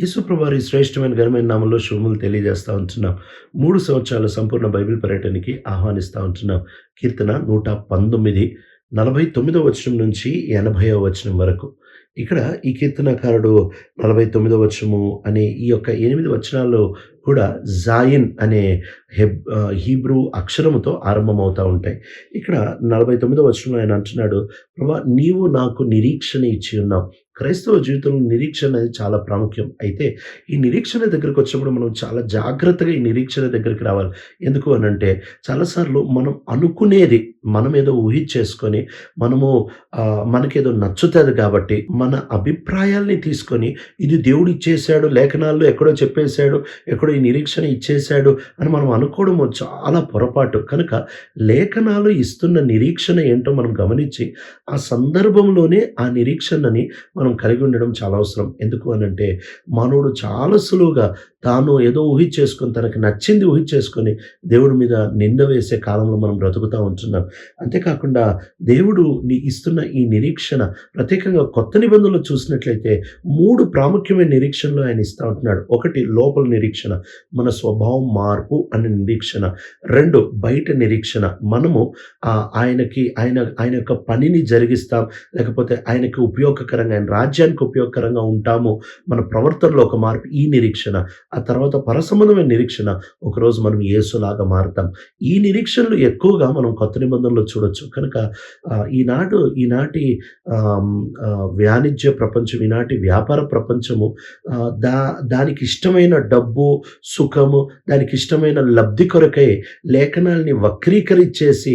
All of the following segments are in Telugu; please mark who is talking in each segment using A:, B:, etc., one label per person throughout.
A: యేసుప్రభారి శ్రేష్టమైన ఘనమైన నామంలో శుభములు తెలియజేస్తూ ఉంటున్నాం. మూడు సంవత్సరాల సంపూర్ణ బైబిల్ పర్యటనకి ఆహ్వానిస్తూ ఉంటున్నాం. కీర్తన నూట పంతొమ్మిది నలభై తొమ్మిదో వచనం నుంచి ఎనభైవ వచనం వరకు. ఇక్కడ ఈ కీర్తనకారుడు నలభై తొమ్మిదో వచనము అనే ఈ యొక్క ఎనిమిది వచనాల్లో కూడా జాయిన్ అనే హెబ్ హీబ్రూ అక్షరముతో ఆరంభమవుతూ ఉంటాయి. ఇక్కడ నలభై తొమ్మిదో వచనంలో ఆయన అంటున్నాడు ప్రభా నీవు నాకు నిరీక్షణ ఇచ్చి ఉన్నావు. క్రైస్తవ జీవితంలో నిరీక్షణ అనేది చాలా ప్రాముఖ్యం. అయితే ఈ నిరీక్షణ దగ్గరకు వచ్చినప్పుడు మనం చాలా జాగ్రత్తగా ఈ నిరీక్షణ దగ్గరికి రావాలి. ఎందుకు అని అంటే చాలాసార్లు మనం అనుకునేది మనం ఏదో ఊహించేసుకొని మనము మనకేదో నచ్చుతుంది కాబట్టి మన అభిప్రాయాల్ని తీసుకొని ఇది దేవుడు ఇచ్చేసాడు లేఖనాల్లో ఎక్కడో చెప్పేశాడు ఎక్కడో ఈ నిరీక్షణ ఇచ్చేశాడు అని మనం అనుకోవడము చాలా పొరపాటు. కనుక లేఖనాలు ఇస్తున్న నిరీక్షణ ఏంటో మనం గమనించి ఆ సందర్భంలోనే ఆ నిరీక్షణని మనం కలిగి ఉండడం చాలా అవసరం. ఎందుకు అని అంటే మానవుడు చాలా సులువుగా తాను ఏదో ఊహించేసుకొని తనకు నచ్చింది ఊహించేసుకొని దేవుడి మీద నింద వేసే కాలంలో మనం బ్రతుకుతూ ఉంటున్నాం. అంతేకాకుండా దేవుడు నీ ఇస్తున్న ఈ నిరీక్షణ ప్రత్యేకంగా కొత్త నిబంధనలు చూసినట్లయితే మూడు ప్రాముఖ్యమైన నిరీక్షణలు ఆయన ఇస్తూ ఉంటున్నాడు. ఒకటి లోపల నిరీక్షణ మన స్వభావం మార్పు అనే నిరీక్షణ. రెండు బయట నిరీక్షణ మనము ఆయనకి ఆయన ఆయన యొక్క పనిని జరిగిస్తాం లేకపోతే ఆయనకి ఉపయోగకరంగా ఆయన రాజ్యానికి ఉపయోగకరంగా ఉంటాము. మన ప్రవర్తనలో ఒక మార్పు ఈ నిరీక్షణ. ఆ తర్వాత పరసంబంధమైన నిరీక్షణ ఒకరోజు మనం యేసులాగా మారుతాం. ఈ నిరీక్షణలు ఎక్కువగా మనం కొత్త నిబంధన నిబంధనలో చూడొచ్చు. కనుక ఈనాడు ఈనాటి వాణిజ్య ప్రపంచం ఈనాటి వ్యాపార ప్రపంచము దా దానికి ఇష్టమైన డబ్బు సుఖము దానికి ఇష్టమైన లబ్ధి కొరకై లేఖనాల్ని వక్రీకరించేసి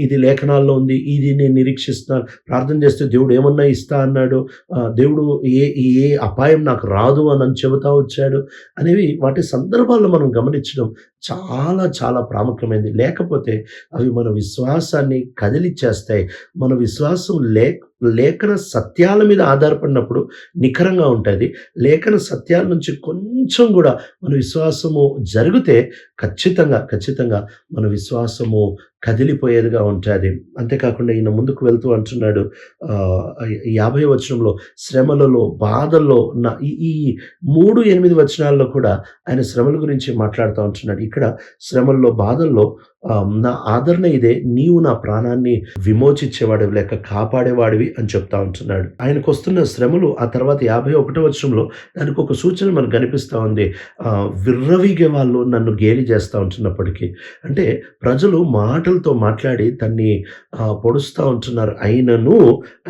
A: ఇది లేఖనాల్లో ఉంది ఇది నేను నిరీక్షిస్తాను ప్రార్థన చేస్తే దేవుడు ఏమన్నా ఇస్తా అన్నాడు దేవుడు ఏ ఏ అపాయం నాకు రాదు అని అని చెబుతా వచ్చాడు అనేవి వాటి సందర్భాల్లో మనం గమనించడం చాలా చాలా ప్రాముఖ్యమైనది లేకపోతే అవి మన విశ్వాసాన్ని కదిలిచ్చేస్తాయి. మన విశ్వాసం లేక లేఖన సత్యాల మీద ఆధారపడినప్పుడు నిఖరంగా ఉంటుంది. లేఖన సత్యాల నుంచి కొంచెం కూడా మన విశ్వాసము జరిగితే ఖచ్చితంగా ఖచ్చితంగా మన విశ్వాసము కదిలిపోయేదిగా ఉంటుంది. అంతేకాకుండా ఈయన ముందుకు వెళ్తూ అంటున్నాడు యాభై వచనంలో శ్రమలలో బాధల్లో నా ఈ ఈ మూడు ఎనిమిది వచనాల్లో కూడా ఆయన శ్రమల గురించి మాట్లాడుతూ ఉంటున్నాడు. ఇక్కడ శ్రమల్లో బాధల్లో నా ఆదరణ ఇదే. నీవు నా ప్రాణాన్ని విమోచించేవాడివి లేక కాపాడేవాడివి అని చెప్తా ఉంటున్నాడు. ఆయనకు వస్తున్న శ్రమలు ఆ తర్వాత యాభై ఒకటో వర్షంలో దానికి ఒక సూచన మనకు కనిపిస్తూ ఉంది. విర్రవిగే విర్రవీగే వాళ్ళు నన్ను గేలి చేస్తూ ఉంటున్నప్పటికీ. అంటే ప్రజలు మాటలతో మాట్లాడి తన్ని పొడుస్తూ ఉంటున్నారు. అయినను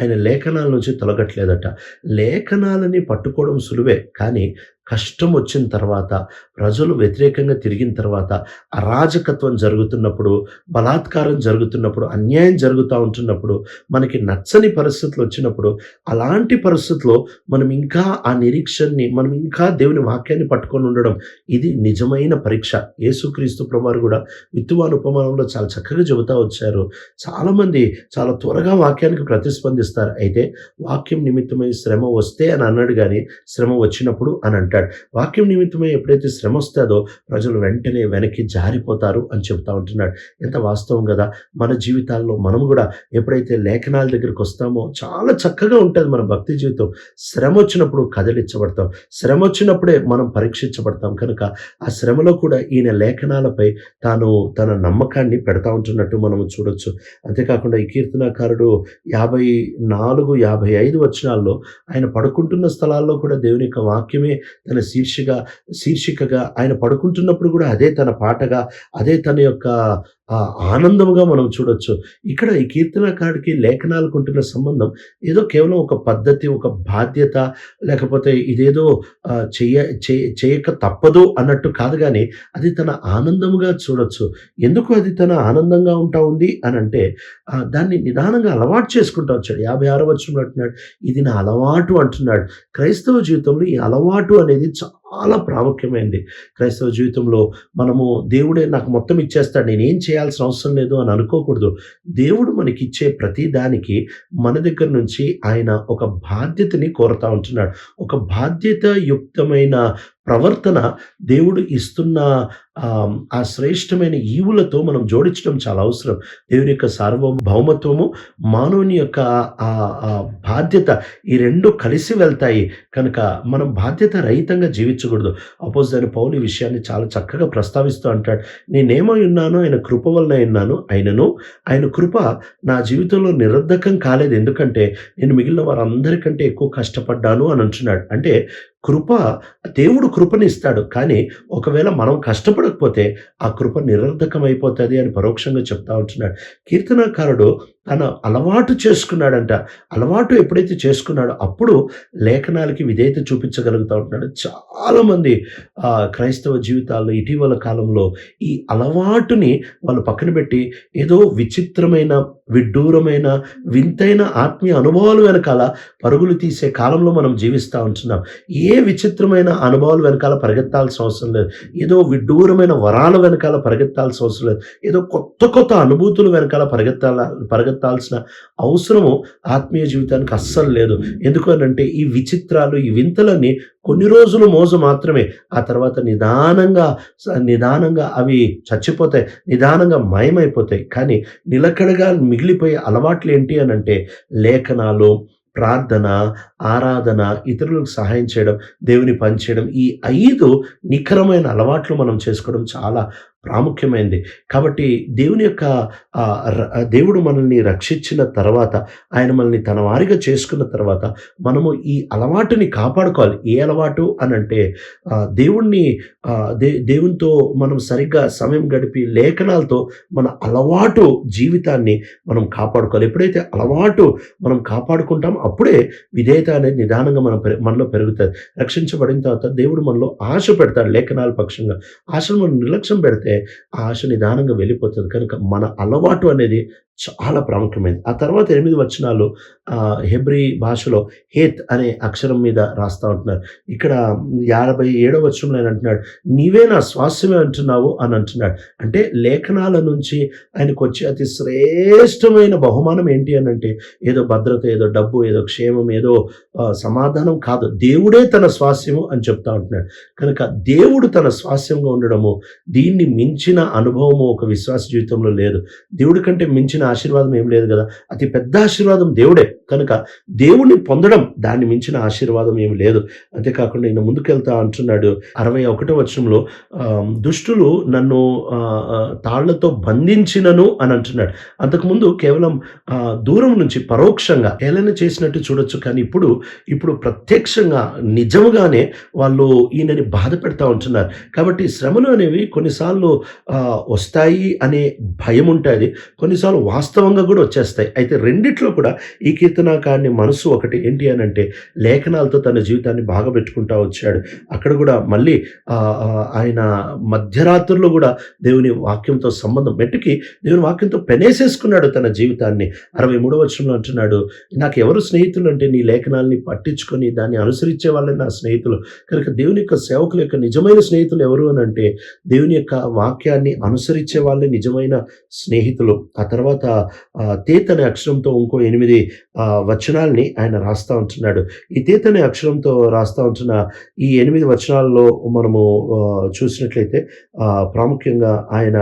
A: ఆయన లేఖనాల నుంచి తొలగట్లేదట. లేఖనాలని పట్టుకోవడం సులువే కానీ కష్టం వచ్చిన తర్వాత ప్రజలు వ్యతిరేకంగా తిరిగిన తర్వాత అరాజకత్వం జరుగుతున్నప్పుడు బలాత్కారం జరుగుతున్నప్పుడు అన్యాయం జరుగుతూ ఉంటున్నప్పుడు మనకి నచ్చని పరిస్థితులు వచ్చినప్పుడు అలాంటి పరిస్థితుల్లో మనం ఇంకా ఆ నిరీక్షణని మనం ఇంకా దేవుని వాక్యాన్ని పట్టుకొని ఉండడం ఇది నిజమైన పరీక్ష. యేసుక్రీస్తు ప్రభువారు కూడా విత్తువాన్ ఉపమానంలో చాలా చక్కగా చెబుతా వచ్చారు. చాలామంది చాలా త్వరగా వాక్యానికి ప్రతిస్పందిస్తారు. అయితే వాక్యం నిమిత్తమై శ్రమ వస్తే అని అన్నాడు కానీ శ్రమ వచ్చినప్పుడు అని అంటాడు. వాక్యం నిమిత్తమే ఎప్పుడైతే శ్రమ వస్తుందో ప్రజలు వెంటనే వెనక్కి జారిపోతారు అని చెబుతా ఉంటున్నాడు. ఎంత వాస్తవం కదా? మన జీవితాల్లో మనం కూడా ఎప్పుడైతే లేఖనాల దగ్గరికి వస్తామో చాలా చక్కగా ఉంటుంది మన భక్తి జీవితం. శ్రమ వచ్చినప్పుడు కదిలించబడతాం. శ్రమ వచ్చినప్పుడే మనం పరీక్షించబడతాం కనుక ఆ శ్రమలో కూడా ఈయన లేఖనాలపై తాను తన నమ్మకాన్ని పెడతా ఉంటున్నట్టు మనం చూడొచ్చు. అంతేకాకుండా ఈ కీర్తనాకారుడు యాభై నాలుగు యాభై ఐదు వచనాల్లో ఆయన పడుకుంటున్న స్థలాల్లో కూడా దేవుని యొక్క వాక్యమే తన శీర్షిక శీర్షికగా ఆయన పడుకుంటున్నప్పుడు కూడా అదే తన పాటగా అదే తన యొక్క ఆనందముగా మనం చూడొచ్చు. ఇక్కడ ఈ కీర్తనకారుడికి లేఖనాలకు ఉంటున్న సంబంధం ఏదో కేవలం ఒక పద్ధతి ఒక బాధ్యత లేకపోతే ఇదేదో చెయ్య చేయక తప్పదు అన్నట్టు కాదు కానీ అది తన ఆనందముగా చూడొచ్చు. ఎందుకు అది తన ఆనందంగా ఉంటా ఉంది అని అంటే దాన్ని నిదానంగా అలవాటు చేసుకుంటా వచ్చాడు. యాభై ఆరో వచ్చిన అంటున్నాడు ఇది నా అలవాటు అంటున్నాడు. క్రైస్తవ జీవితంలో ఈ అలవాటు అనేది చాలా ప్రాముఖ్యమైనది క్రైస్తవ జీవితంలో మనము దేవుడే నాకు మొత్తం ఇచ్చేస్తాడు నేను ఏం చేయాల్సిన అవసరం లేదు అని అనుకోకూడదు. దేవుడు మనకి ఇచ్చే ప్రతి దానికి మన దగ్గర నుంచి ఆయన ఒక బాధ్యతని కోరుతా ఉంటున్నాడు. ఒక బాధ్యత యుక్తమైన ప్రవర్తన దేవుడు ఇస్తున్న ఆ శ్రేష్టమైన ఈవులతో మనం జోడించడం చాలా అవసరం. దేవుని యొక్క సార్వభౌమత్వము, మానవుని యొక్క ఆ బాధ్యత ఈ రెండు కలిసి వెళ్తాయి. కనుక మనం బాధ్యత రహితంగా జీవించకూడదు. అపోస్తలుడైన పౌలు ఈ విషయాన్ని చాలా చక్కగా ప్రస్తావిస్తూ అంటాడు. నేనేమై ఉన్నానో ఆయన కృప వలన ఉన్నాను. ఆయనను ఆయన కృప నా జీవితంలో నిరర్ధకం కాలేదు. ఎందుకంటే నేను మిగిలిన వారందరికంటే ఎక్కువ కష్టపడ్డాను అని అంటున్నాడు. అంటే కృప దేవుడు కృపనిస్తాడు. కానీ ఒకవేళ మనం కష్టపడకపోతే ఆ కృప నిరర్ధకమైపోతుంది అని పరోక్షంగా చెప్తా ఉంటున్నాడు. కీర్తనాకారుడు తన అలవాటు చేసుకున్నాడంట. అలవాటు ఎప్పుడైతే చేసుకున్నాడో అప్పుడు లేఖనాలకి విధేయత చూపించగలుగుతూ ఉంటున్నాడు. చాలామంది క్రైస్తవ జీవితాల్లో ఇటీవల కాలంలో ఈ అలవాటుని వాళ్ళు పక్కన పెట్టి ఏదో విచిత్రమైన, విడ్డూరమైన, వింతైన ఆత్మీయ అనుభవాలు వెనకాల పరుగులు తీసే కాలంలో మనం జీవిస్తూ ఉంటున్నాం. ఏ ఏ విచిత్రమైన అనుభవాల వెనకాల పరిగెత్తాల్సిన అవసరం లేదు. ఏదో విడ్డూరమైన వరాల వెనకాల పరిగెత్తాల్సిన అవసరం లేదు. ఏదో కొత్త కొత్త అనుభూతుల వెనకాల పరిగెత్తాల పరిగెత్తాల్సిన అవసరము ఆత్మీయ జీవితానికి అస్సలు లేదు. ఎందుకనంటే ఈ విచిత్రాలు, ఈ వింతలన్నీ కొన్ని రోజులు మోజు మాత్రమే. ఆ తర్వాత నిదానంగా నిదానంగా అవి చచ్చిపోతాయి. నిదానంగా మాయమైపోతాయి. కానీ నిలకడగా మిగిలిపోయే అలవాట్లు ఏంటి అని అనంటే లేఖనాలు, ప్రార్థన, ఆరాధన, ఇతరులకు సహాయం చేయడం, దేవుని పనిచేయడం ఈ ఐదు నిఖరమైన అలవాట్లు మనం చేసుకోవడం చాలా ప్రాముఖ్యమైనది. కాబట్టి దేవుని యొక్క దేవుడు మనల్ని రక్షించిన తర్వాత, ఆయన మనల్ని తన వారిగా చేసుకున్న తర్వాత మనము ఈ అలవాటుని కాపాడుకోవాలి. ఏ అలవాటు అనంటే అంటే దేవుణ్ణి దే దేవునితో మనం సరిగ్గా సమయం గడిపి లేఖనాలతో మన అలవాటు జీవితాన్ని మనం కాపాడుకోవాలి. ఎప్పుడైతే అలవాటు మనం కాపాడుకుంటామో అప్పుడే విధేయత అనేది నిదానంగా మన పె మనలో పెరుగుతుంది రక్షించబడిన తర్వాత దేవుడు మనలో ఆశ పెడతాడు లేఖనాల పక్షంగా. ఆశను మనం నిర్లక్ష్యం పెడితే ఆ ఆశ నిదానంగా వెళ్ళిపోతుంది కనుక మన అలవాటు అనేది చాలా ప్రాముఖ్యమైనది. ఆ తర్వాత ఎనిమిది వచనాలు హెబ్రి హెబ్రీ భాషలో హేత్ అనే అక్షరం మీద రాస్తా ఉంటున్నారు. ఇక్కడ 57వ వచనంలో ఆయన అంటున్నాడు. నీవే నా స్వాస్యమే అంటున్నావు అని అంటున్నాడు. అంటే లేఖనాల నుంచి ఆయనకు వచ్చే అతి శ్రేష్టమైన బహుమానం ఏంటి అని అంటే ఏదో భద్రత, ఏదో డబ్బు, ఏదో క్షేమం, ఏదో సమాధానం కాదు. దేవుడే తన స్వాస్యము అని చెప్తా ఉంటున్నాడు. కనుక దేవుడు తన స్వాస్యంగా ఉండడము దీన్ని మించిన అనుభవము ఒక విశ్వాస జీవితంలో లేదు. దేవుడి కంటే మించిన ఆశీర్వాదం ఏం లేదు కదా అతి పెద్ద ఆశీర్వాదం దేవుడే. కనుక దేవుణ్ణి పొందడం దాన్ని మించిన ఆశీర్వాదం ఏమి లేదు. అంతే కాకుండా ఈయన ముందుకెళ్తా అంటున్నాడు 61 వచనంలో దుష్టులు నన్ను తాళ్ళతో బంధించినను అని అంటున్నాడు. అంతకుముందు కేవలం దూరం నుంచి పరోక్షంగా ఏలైనా చేసినట్టు చూడొచ్చు. కానీ ఇప్పుడు, ఇప్పుడు ప్రత్యక్షంగా నిజముగానే వాళ్ళు ఈయనని బాధ పెడతా ఉంటున్నారు. కాబట్టి శ్రమలు అనేవి కొన్నిసార్లు వస్తాయి అనే భయం ఉంటుంది కొన్నిసార్లు వాస్తవంగా కూడా వచ్చేస్తాయి. అయితే రెండిట్లో కూడా ఈ కీర్తనాకారుని మనసు ఒకటి ఏంటి అని అంటే లేఖనాలతో తన జీవితాన్ని బాగా పెట్టుకుంటా వచ్చాడు. అక్కడ కూడా మళ్ళీ ఆయన మధ్యరాత్రుల్లో కూడా దేవుని వాక్యంతో సంబంధం పెట్టుకి దేవుని వాక్యంతో పెనేసేసుకున్నాడు తన జీవితాన్ని. 63వ వచనంలో అంటున్నాడు. నాకు ఎవరు స్నేహితులు అంటే నీ వాగ్దానాల్ని పట్టించుకొని దాన్ని అనుసరించే వాళ్ళే నా స్నేహితులు. కనుక దేవుని యొక్క సేవకుల యొక్క నిజమైన స్నేహితులు ఎవరు అని అంటే దేవుని యొక్క వాక్యాన్ని అనుసరించే వాళ్ళే నిజమైన స్నేహితులు. ఆ తర్వాత తేత్ అనే అక్షరంతో ఇంకో ఎనిమిది వచనాల్ని ఆయన రాస్తా ఉంటున్నాడు. ఈ తేత్ అనే అక్షరంతో రాస్తా ఉంటున్న ఈ ఎనిమిది వచనాల్లో మనము చూసినట్లయితే ప్రాముఖ్యంగా ఆయన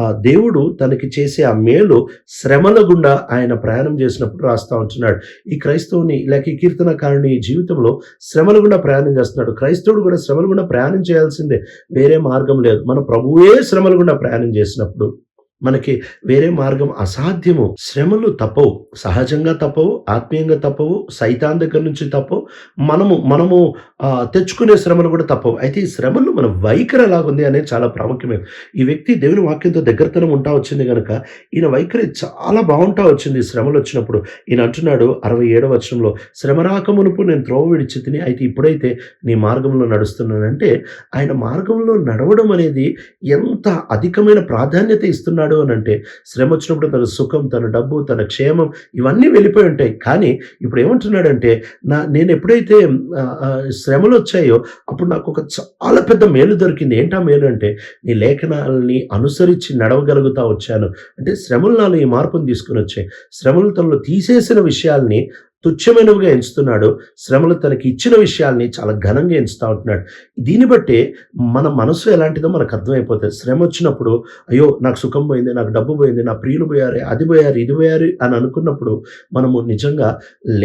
A: ఆ దేవుడు తనకి చేసే ఆ మేలు శ్రమల గుండా ఆయన ప్రయాణం చేసినప్పుడు రాస్తా ఉంటున్నాడు. ఈ క్రైస్తవుని లేక ఈ కీర్తనకారుని జీవితంలో శ్రమల గుండా ప్రయాణం చేస్తున్నాడు. క్రైస్తవుడు కూడా శ్రమల గుండా ప్రయాణం చేయాల్సిందే. వేరే మార్గం లేదు. మన ప్రభువే శ్రమల గుండా ప్రయాణం చేసినప్పుడు మనకి వేరే మార్గం అసాధ్యము. శ్రమలు తప్పవు. సహజంగా తప్పవు. ఆత్మీయంగా తప్పవు. సైతాన్ దగ్గర నుంచి తప్పవు. మనము మనము తెచ్చుకునే శ్రమలు కూడా తప్పవు. అయితే ఈ శ్రమలు మన వైఖరి ఎలాగుంది అనేది చాలా ప్రాముఖ్యమైనది. ఈ వ్యక్తి దేవుని వాక్యంతో దగ్గరతనం ఉంటా వచ్చింది కనుక ఈయన వైఖరి చాలా బాగుంటా వచ్చింది ఈ శ్రమలొచ్చినప్పుడు. ఈయన అంటున్నాడు 67వ వచనంలో శ్రమ రాకమునుపు నేను త్రోవ విడిచితిని. అయితే ఇప్పుడైతే నీ మార్గంలో నడుస్తున్నానంటే ఆయన మార్గంలో నడవడం అనేది ఎంత అధికమైన ప్రాధాన్యత ఇస్తున్నాడు అంటే శ్రమ వచ్చినప్పుడు తన సుఖం, తన డబ్బు, తన క్షేమం ఇవన్నీ వెళ్ళిపోయి ఉంటాయి. కానీ ఇప్పుడు ఏమంటున్నాడంటే నా నేను ఎప్పుడైతే శ్రమలు వచ్చాయో అప్పుడు నాకు ఒక చాలా పెద్ద మేలు దొరికింది. ఏంటా మేలు అంటే నీ లేఖనాలని అనుసరించి నడవగలుగుతా వచ్చాను. అంటే శ్రమలు నాలో ఈ మార్పును తీసుకుని వచ్చాయి శ్రమలు తనలో తీసేసిన విషయాల్ని తుచ్చమైనవిగా ఎంచుతున్నాడు. శ్రమలు తనకి ఇచ్చిన విషయాల్ని చాలా ఘనంగా ఎంచుతా ఉంటున్నాడు. దీన్ని బట్టే మన మనసు ఎలాంటిదో మనకు అర్థమైపోతుంది. శ్రమ వచ్చినప్పుడు అయ్యో నాకు సుఖం పోయింది నాకు డబ్బు పోయింది నా ప్రియులు పోయారు అది పోయారు ఇది పోయారు అని అనుకున్నప్పుడు మనము నిజంగా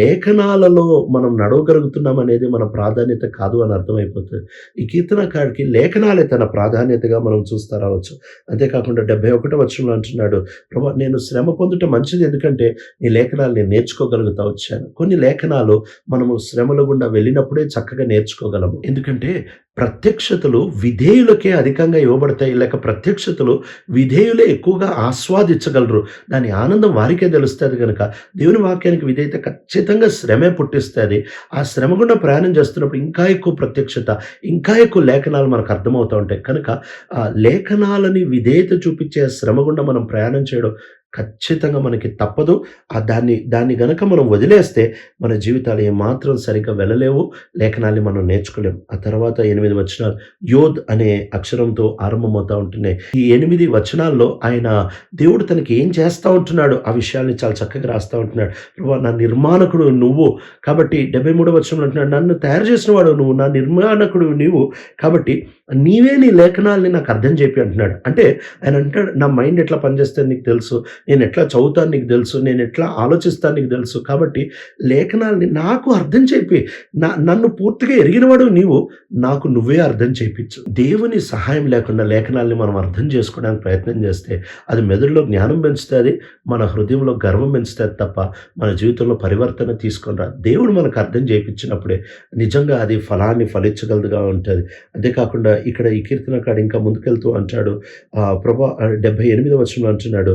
A: లేఖనాలలో మనం నడవగలుగుతున్నాం అనేది మన ప్రాధాన్యత కాదు అని అర్థమైపోతుంది. ఈ కీర్తనకాడికి లేఖనాలే తన ప్రాధాన్యతగా మనం చూస్తా రావచ్చు. అంతేకాకుండా డెబ్బై ఒకటో వచ్చంలో అంటున్నాడు ప్రభా నేను శ్రమ పొందుట మంచిది ఎందుకంటే నీ లేఖనాలు నేను నేర్చుకోగలుగుతా వచ్చాను. కొన్ని లేఖనాలు మనము శ్రమల గుండా వెళ్ళినప్పుడే చక్కగా నేర్చుకోగలము. ఎందుకంటే ప్రత్యక్షతలు విధేయులకే అధికంగా ఇవ్వబడతాయి లేక ప్రత్యక్షతలు విధేయులే ఎక్కువగా ఆస్వాదించగలరు. దాని ఆనందం వారికే తెలుస్తుంది కనుక దేవుని వాక్యానికి విధేయత ఖచ్చితంగా శ్రమే పుట్టిస్తుంది. ఆ శ్రమ గుండా ప్రయాణం చేస్తున్నప్పుడు ఇంకా ఎక్కువ ప్రత్యక్షత ఇంకా ఎక్కువ లేఖనాలు మనకు అర్థమవుతూ ఉంటాయి. కనుక ఆ లేఖనాలని విధేయత చూపించే శ్రమ గుండా మనం ప్రయాణం చేయడం ఖచ్చితంగా మనకి తప్పదు. ఆ దాన్ని దాన్ని గనక మనం వదిలేస్తే మన జీవితాలు ఏమాత్రం సరిగ్గా వెళ్ళలేవు. లేఖనాన్ని మనం నేర్చుకోలేము ఆ తర్వాత ఎనిమిది వచనాలు. యోధ్ అనే అక్షరంతో ఆరంభమవుతా ఉంటున్నాయి. ఈ ఎనిమిది వచనాల్లో ఆయన దేవుడు తనకి ఏం చేస్తూ ఉంటున్నాడు? ఆ విషయాన్ని చాలా చక్కగా రాస్తూ ఉంటున్నాడు. నా నిర్మాణకుడు నువ్వు. కాబట్టి డెబ్బై మూడో వచనంలో అంటున్నాడు నన్ను తయారు చేసిన వాడు నువ్వు. నా నిర్మాణకుడు నువ్వు కాబట్టి నీవే నీ లేఖనాల్ని నాకు అర్థం చెప్పి అంటున్నాడు. అంటే ఆయన అంటాడు నా మైండ్ ఎట్లా పనిచేస్తుంది నీకు తెలుసు? నేను ఎట్లా చదువుతాను నీకు తెలుసు నేను ఎట్లా ఆలోచిస్తాను నీకు తెలుసు. కాబట్టి లేఖనాల్ని నాకు అర్థం చెప్పి నా నన్ను పూర్తిగా ఎరిగినవాడు నీవు నాకు నువ్వే అర్థం చేయించు దేవుని సహాయం లేకుండా లేఖనాల్ని మనం అర్థం చేసుకోవడానికి ప్రయత్నం చేస్తే అది మెదడులో జ్ఞానం పెంచుతుంది మన హృదయంలో గర్వం పెంచుతుంది తప్ప మన జీవితంలో పరివర్తన తీసుకొని రా. దేవుడు మనకు అర్థం చేయించినప్పుడే నిజంగా అది ఫలాన్ని ఫలించగలదుగా ఉంటుంది. అంతేకాకుండా ఇక్కడ ఈ కీర్తన కాడ ఇంకా ముందుకెళ్తూ అంటాడు ప్రభా డెబ్బై ఎనిమిది వచనంలో అంటున్నాడు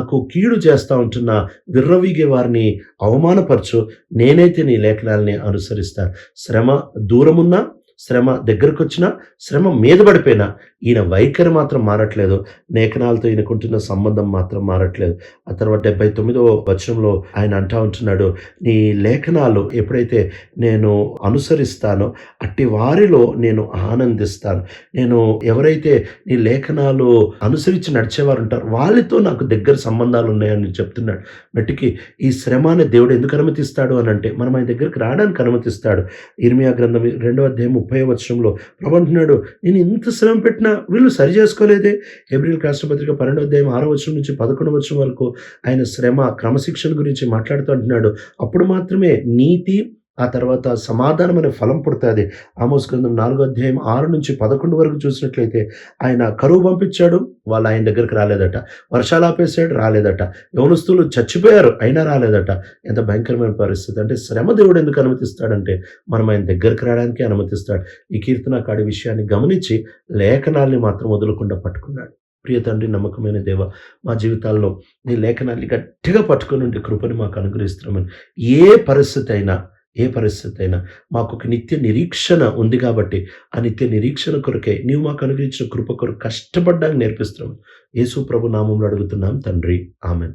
A: నాకు కీడు చేస్తా ఉంటున్న విర్రవీగే వారిని అవమానపరచు. నేనైతే నీ లేఖనాలని అనుసరిస్తా. శ్రమ దూరమున్నా శ్రమ దగ్గరకు వచ్చినా శ్రమ మీద పడిపోయినా ఈయన వైఖరి మాత్రం మారట్లేదు. లేఖనాలతో ఈయనకుంటున్న సంబంధం మాత్రం మారట్లేదు. ఆ తర్వాత డెబ్బై తొమ్మిదవ వచనంలో ఆయన అంటా ఉంటున్నాడు నీ లేఖనాలు ఎప్పుడైతే నేను అనుసరిస్తానో అట్టి వారిలో నేను ఆనందిస్తాను. నేను ఎవరైతే నీ లేఖనాలు అనుసరించి నడిచేవారు ఉంటారు వాళ్ళతో నాకు దగ్గర సంబంధాలు ఉన్నాయని చెప్తున్నాడు. మట్టికి ఈ శ్రమాన్ని దేవుడు ఎందుకు అనుమతిస్తాడు అని అంటే మనం ఆయన దగ్గరికి రావడానికి అనుమతిస్తాడు. ఇర్మియా గ్రంథం రెండవ అధ్యాయం ముప్పై వచనంలో ప్రభు అంటున్నాడు నేను ఇంత శ్రమ పెట్టినా వీళ్ళు సరి చేసుకోలేదే. ఏప్రిల్ రాష్ట్రపత్రిక పన్నెండు అధ్యాయం ఆరో వచనం నుంచి పదకొండు వచనం వరకు ఆయన శ్రమ క్రమశిక్షణ గురించి మాట్లాడుతూ అంటున్నాడు అప్పుడు మాత్రమే నీతి ఆ తర్వాత సమాధానం అనే ఫలం పుడుతుంది. ఆమోస్ గ్రంథం నాలుగో అధ్యాయం ఆరు నుంచి పదకొండు వరకు చూసినట్లయితే ఆయన కరువు పంపించాడు వాళ్ళు ఆయన దగ్గరికి రాలేదట. వర్షాలు ఆపేసాడు రాలేదట. యవనస్తులు చచ్చిపోయారు అయినా రాలేదట. ఎంత భయంకరమైన పరిస్థితి. అంటే శ్రమ దేవుడు ఎందుకు అనుమతిస్తాడంటే మనం ఆయన దగ్గరికి రావడానికి అనుమతిస్తాడు. ఈ కీర్తన కాడి విషయాన్ని గమనించి లేఖనాల్ని మాత్రం వదలకుండా పట్టుకున్నాడు. ప్రియ తండ్రి నమ్మకమైన దేవ మా జీవితాల్లో నీ లేఖనాన్ని గట్టిగా పట్టుకుని ఉండే కృపని మాకు అనుగ్రహిస్తున్నామని ఏ పరిస్థితి అయినా ఏ పరిస్థితి అయినా మాకు ఒక నిత్య నిరీక్షణ ఉంది కాబట్టి ఆ నిత్య నిరీక్షణ కొరకే నీవు మాకు అనుగ్రహించిన కృప కొరకు కష్టపడ్డానికి నేర్పిస్తున్నాం. యేసు ప్రభు నామంలో అడుగుతున్నాం తండ్రి. ఆమెన్.